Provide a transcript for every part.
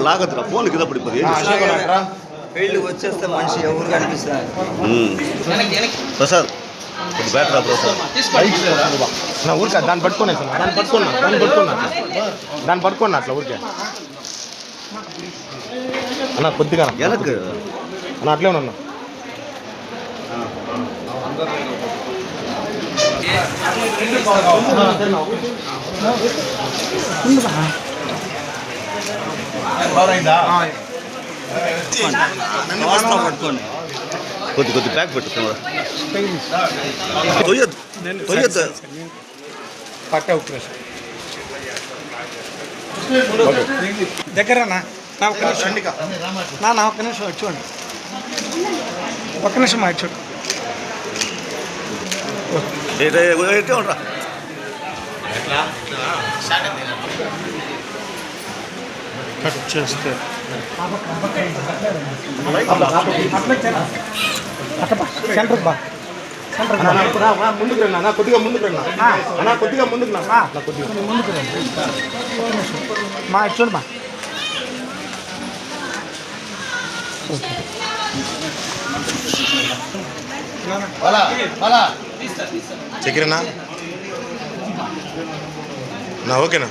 తీసినప్పుడు లాగద్దురా ఫోన్ కింద పడిపోయి ఏం చేస్తావు? పెళ్ళి వచ్చేస్తే మనిషి ఎవరు కనిపిస్తారు ఉమ్. ప్రసాద్ కొద్ది బ్యాక్ రా ప్రసాద్ నా ఊరికే దాన్ని పట్టుకున్నా సార్ దాన్ని పట్టుకున్నా దాన్ని పట్టుకున్నా దాన్ని పట్టుకున్నా అట్లా ఊరికే అన్న కొద్దిగా అన్న. వెనక్కి అన్న అట్లే ఉన్నా వాసన పట్టుకోండి కొద్ది కొద్ది బ్యాక్ పెట్టు కెమెరా తొయ్యద్దు తొయ్యద్దు పట్టే ఉప్పు దగ్గర నా ఒక్క నిమిషం నా నా ఒక్క నిమిషం చూడండి ఒక్క నిమిషం మా చూడు ఉండరా కట్ చేస్తే సెంటర్ బా ముందుకు రండి అన్న? కొద్దిగా ముందుకు రండి అన్న కొద్దిగా ముందుకు నా కొద్దిగా ముందుకు రండి మా చూడు మా చక్కెరనా నా ఓకేనా?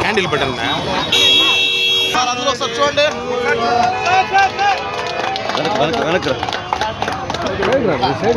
క్యాండిల్ పెట్టండి చూడండి వెనక్కి వెనక్కి వెనక్కి రా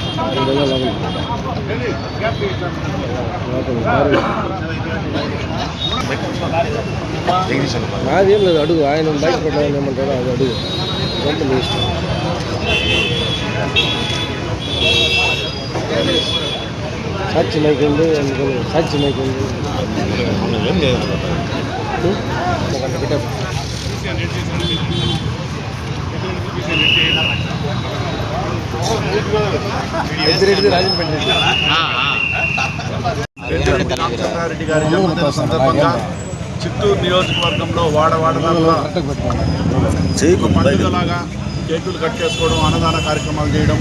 అన్న నాదేం లేదు అడుగు ఆయన బయట పెట్టాలని ఏమంటారో అది అడుగు ఇదంతా మీ ఇష్టం సాక్షి మైక్ ఉంది అందుకని సాక్షి మైక్ ఉంది ఏం లేదు ఒక గంట పెట్టా పెద్దిరెడ్డిది రాజంపేట రామచంద్రారెడ్డి గారి జన్మదిన సందర్భంగా చిత్తూరు నియోజకవర్గంలో వాడవాడదాకా చేయకు పండుగలాగా కేకులు కట్ చేసుకోవడం అన్నదాన కార్యక్రమాలు చేయడం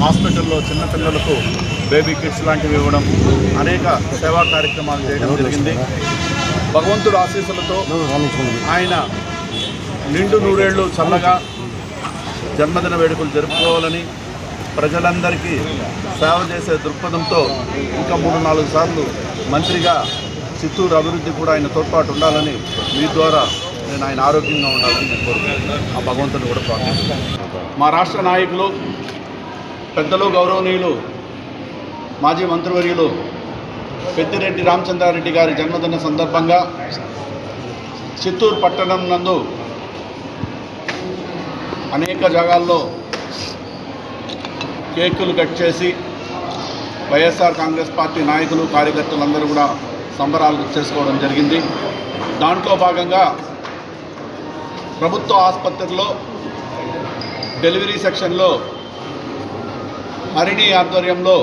హాస్పిటల్లో చిన్నపిల్లలకు బేబీ కిట్స్ లాంటివి ఇవ్వడం అనేక సేవా కార్యక్రమాలు చేయడం జరిగింది. భగవంతుడు ఆశీస్సులతో ఆయన నిండు నూరేళ్ళు చల్లగా జన్మదిన వేడుకలు జరుపుకోవాలని ప్రజలందరికీ సేవ చేసే దృక్పథంతో ఇంకా మూడు నాలుగు సార్లు మంత్రిగా చిత్తూరు అభివృద్ధి కూడా ఆయన తోడ్పాటు ఉండాలని మీ ద్వారా నేను ఆయన ఆరోగ్యంగా ఉండాలని నేను కోరుకుంటున్నాను. ఆ భగవంతుని కూడా ప్రార్థిస్తాను మా రాష్ట్ర నాయకులు పెద్దలు గౌరవనీయులు మాజీ మంత్రివర్యులు పెద్దిరెడ్డి రామచంద్రారెడ్డి గారి జన్మదిన సందర్భంగా చిత్తూరు పట్టణం నందు అనేక జాగాల్లో కేకులు కట్ చేసి వైఎస్ఆర్ కాంగ్రెస్ పార్టీ నాయకులు కార్యకర్తలందరూ కూడా సంబరాలు చేసుకోవడం జరిగింది. దాంట్లో భాగంగా ప్రభుత్వ ఆసుపత్రిలో డెలివరీ సెక్షన్లో హరిణి ఆధ్వర్యంలో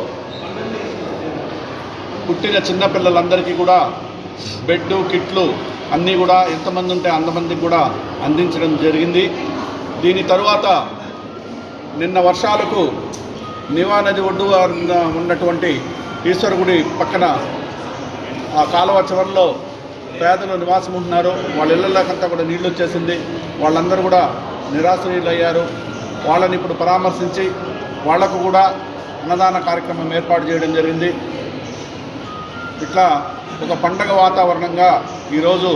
పుట్టిన చిన్నపిల్లలందరికీ కూడా బెడ్డు కిట్లు అన్నీ కూడా ఎంతమంది ఉంటే అంతమందికి కూడా అందించడం జరిగింది. దీని తరువాత నిన్న వర్షాలకు నివా నది ఒడ్డు వారున ఉన్నటువంటి ఈశ్వరగుడి పక్కన ఆ కాలువ చివరిలో పేదలు నివాసం ఉంటున్నారు. వాళ్ళ ఇళ్ళకంతా కూడా నీళ్ళు వచ్చేసింది. వాళ్ళందరూ కూడా నిరాశ్రయులు అయ్యారు వాళ్ళని ఇప్పుడు పరామర్శించి వాళ్ళకు కూడా అన్నదాన కార్యక్రమం ఏర్పాటు చేయడం జరిగింది. ఇట్లా ఒక పండగ వాతావరణంగా ఈరోజు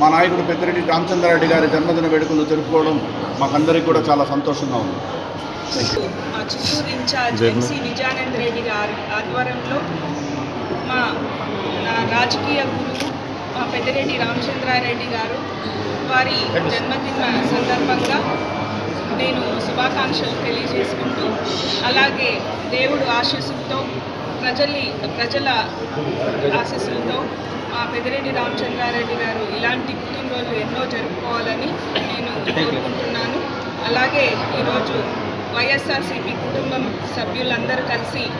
మా నాయకుడు పెద్దిరెడ్డి రామచంద్రారెడ్డి గారి జన్మదిన వేడుకలు జరుపుకోవడం మాకందరికీ కూడా చాలా సంతోషంగా ఉంది. మా Chittoor in charge NC Vijayanand Reddy గారి ఆధ్వర్యంలో మా నా రాజకీయ గురువు మా పెద్దిరెడ్డి రామచంద్రారెడ్డి గారు వారి జన్మదిన సందర్భంగా నేను శుభాకాంక్షలు తెలియజేసుకుంటూ అలాగే దేవుడు ఆశీస్సులతో ప్రజలి ప్రజల ఆశీస్సులతో మా పెద్దిరెడ్డి రామచంద్రారెడ్డి గారు ఇలాంటి పుట్టినరోజులు ఎన్నో జరుపుకోవాలని నేను కోరుకుంటున్నాను. అలాగే ఈరోజు వైఎస్ఆర్సీపీ కుటుంబం సభ్యులందరూ కలిసి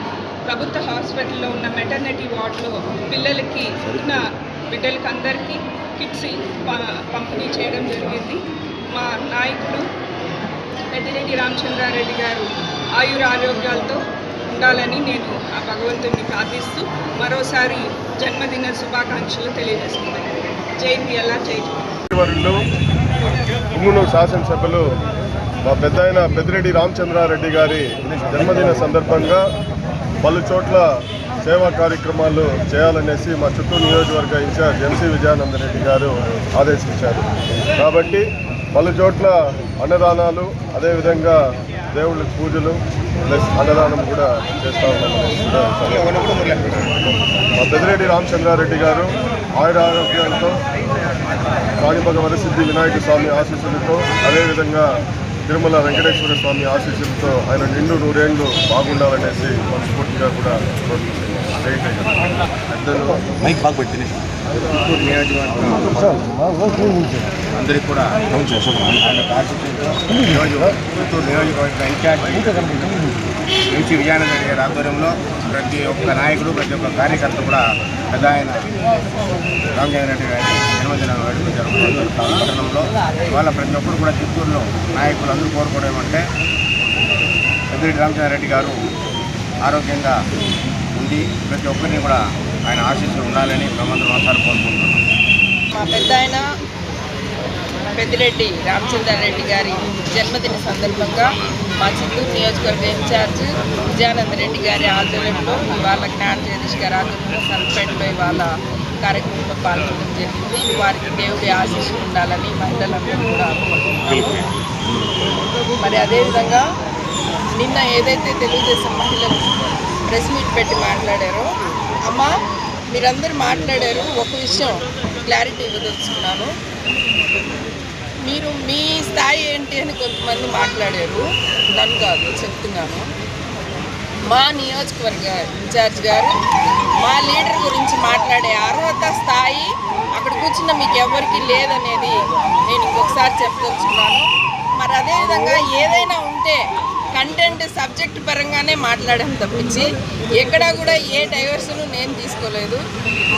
ప్రభుత్వ హాస్పిటల్లో ఉన్న మెటర్నిటీ వార్డులో పిల్లలకి ఉన్న బిడ్డలకి అందరికీ కిట్స్ ప- పంపిణీ చేయడం జరిగింది. మా నాయకుడు పెద్దిరెడ్డి రామచంద్రారెడ్డి గారు ఆయుర ఆరోగ్యాలతో ఉండాలని నేను ఆ భగవంతుడిని ప్రార్థిస్తూ మరోసారి జన్మదిన శుభాకాంక్షలు తెలియజేస్తున్నాను జై పియల్లా జై శాసనసభలో మా పెద్ద ఆయన పెద్దిరెడ్డి రామచంద్రారెడ్డి గారి జన్మదిన సందర్భంగా పలు చోట్ల సేవా కార్యక్రమాలు చేయాలనేసి మా చుట్టూ నియోజకవర్గ ఇన్ఛార్జ్ ఎంసీ విజయానందరెడ్డి గారు ఆదేశించారు. కాబట్టి పలు చోట్ల అన్నదానాలు అదేవిధంగా దేవుళ్ళకి పూజలు ప్లస్ అన్నదానం కూడా చేస్తూ మా పెద్దిరెడ్డి రామచంద్రారెడ్డి గారు ఆయుర ఆరోగ్యాలతో కాణిపగ వరసిద్ధి వినాయక స్వామి ఆశీస్సులతో అదేవిధంగా తిరుమల వెంకటేశ్వర స్వామి ఆశీస్సులతో ఆయన నిండు నూరేళ్ళు బాగుండాలనేసి మనస్ఫూర్తిగా కూడా చిత్తూరు నియోజకవర్గం అందరికీ కూడా ఆయన ఆశిస్తున్నారు ఈరోజు చిత్తూరు నియోజకవర్గ ఇన్ఛార్జ్ నుంచి విజయానంద జరిగే గారి ఆధ్వర్యంలో ప్రతి ఒక్క నాయకుడు ప్రతి ఒక్క కార్యకర్త కూడా పెద్ద ఆయన రామచంద్ర రెడ్డి గారి జన్మదిన వేడుకలు పట్టణంలో ఇవాళ ప్రతి ఒక్కరు కూడా చిత్తూరులో నాయకులు అందరూ కోరుకోవడం ఏమంటే పెద్దిరెడ్డి రామచంద్ర రెడ్డి గారు ఆరోగ్యంగా ఉండి ప్రతి ఒక్కరిని కూడా ఆయన ఆశీస్సులు ఉండాలని మేమందరం ఒకసారి కోరుకుంటున్నాం మా పెద్ద ఆయన పెద్దిరెడ్డి రామచంద్రారెడ్డి గారి జన్మదిన సందర్భంగా మా చిత్తూరు నియోజకవర్గ ఇన్ఛార్జ్ విజయానంద రెడ్డి గారి ఆధ్వర్యంలో ఇవాళ జ్ఞాన జగదీష్ గారి ఆధ్వర్యంలో సంతపేటలో ఇవాళ కార్యక్రమంలో పాల్గొనడం జరిగింది. వారికి దేవుడి ఆశీస్సులు ఉండాలని మహిళలందరూ కూడా మరి అదేవిధంగా నిన్న ఏదైతే తెలుగుదేశం మహిళలు ప్రెస్ మీట్ పెట్టి మాట్లాడారో అమ్మ మీరందరూ మాట్లాడారు. ఒక విషయం క్లారిటీ ఇవ్వదలుచుకున్నాను. మీరు మీ స్థాయి ఏంటి అని కొంతమంది మాట్లాడారు. నన్ను కాదు చెప్తున్నాను. మా నియోజకవర్గ ఇన్ఛార్జ్ గారు మా లీడర్ గురించి మాట్లాడే అర్హత స్థాయి అక్కడ కూర్చున్న మీకు ఎవరికి లేదనేది నేను ఇంకొకసారి చెప్పదలుచుకున్నాను. మరి అదేవిధంగా ఏదైనా ఉంటే కంటెంట్ సబ్జెక్ట్ పరంగానే మాట్లాడాను తప్పించి ఎక్కడా కూడా ఏ డైవర్షన్ నేను తీసుకోలేదు.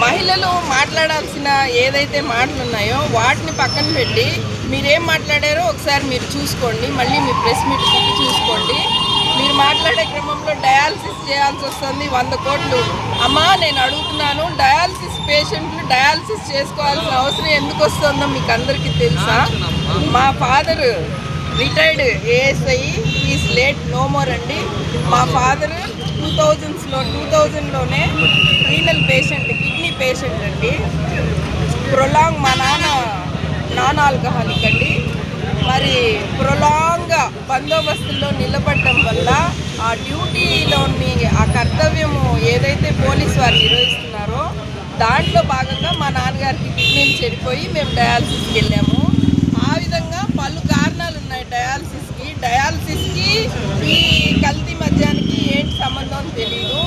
మహిళలు మాట్లాడాల్సిన ఏదైతే మాటలు ఉన్నాయో వాటిని పక్కన పెట్టి మీరేం మాట్లాడారో ఒకసారి మీరు చూసుకోండి మళ్ళీ మీ ప్రెస్ మీట్ చూసుకోండి. మీరు మాట్లాడే క్రమంలో డయాలసిస్ చేయాల్సి వస్తుంది వంద కోట్లు. అమ్మా నేను అడుగుతున్నాను డయాలసిస్ పేషెంట్లు డయాలసిస్ చేసుకోవాల్సిన అవసరం ఎందుకు వస్తుందో మీకు అందరికీ తెలుసా? మా father retired ASI is late no more అండి. మా ఫాదర్ టూ థౌజండ్స్లో టూ థౌజండ్లోనే రీనల్ పేషెంట్ కిడ్నీ పేషెంట్ అండి. ప్రొలాంగ్ మా నాన్న నాన్ ఆల్కహాలిక్ అండి మరి ప్రొలాంగ్గా బందోబస్తుల్లో నిలబడటం వల్ల ఆ డ్యూటీలోని ఆ కర్తవ్యము ఏదైతే పోలీస్ వారు నిర్వహిస్తున్నారో దాంట్లో భాగంగా మా నాన్నగారికి కిడ్నీలు చెడిపోయి మేము డయాలసిస్కి వెళ్ళాము. ఆ విధంగా ఈ కల్తీ మద్యానికి ఏంటి సంబంధం తెలియదు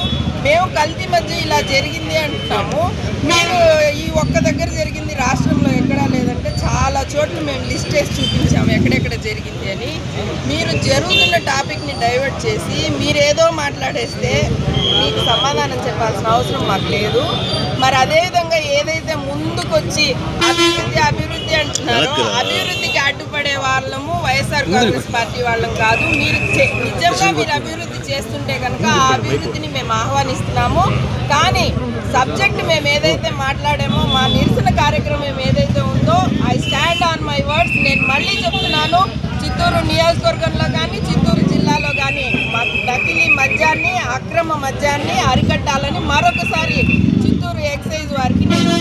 మేము కల్తీ మధ్య ఇలా జరిగింది అంటున్నాము. మీరు ఈ ఒక్క దగ్గర జరిగింది రాష్ట్రంలో ఎక్కడా లేదంటే చాలా చోట్ల మేము లిస్ట్ చేసి చూపించాము ఎక్కడెక్కడ జరిగింది అని. మీరు జరుగుతున్న టాపిక్ని డైవర్ట్ చేసి మీరేదో మాట్లాడేస్తే మీకు సమాధానం చెప్పాల్సిన అవసరం మాకు లేదు. మరి అదేవిధంగా ఏదైతే ముందుకొచ్చి అభివృద్ధి అభివృద్ధి అంటున్నారో. అభివృద్ధికి అడ్డుపడే వాళ్ళము వైఎస్ఆర్ కాంగ్రెస్ పార్టీ వాళ్ళం కాదు. మీరు నిజంగా మీరు అభివృద్ధి చేస్తుంటే కనుక ఆ అభివృద్ధిని మేము ఆహ్వానిస్తున్నాము. కానీ సబ్జెక్ట్ మేము ఏదైతే మాట్లాడామో మా నిరసన కార్యక్రమం ఏదైతే ఉందో I stand on my words. నేను మళ్ళీ చెప్తున్నాను చిత్తూరు నియోజకవర్గంలో కానీ చిత్తూరు జిల్లాలో కానీ నకిలీ మద్యాన్ని అక్రమ మద్యాన్ని అరికట్టాలని మరొకసారి చిత్తూరు ఎక్సైజ్ వారికి నేను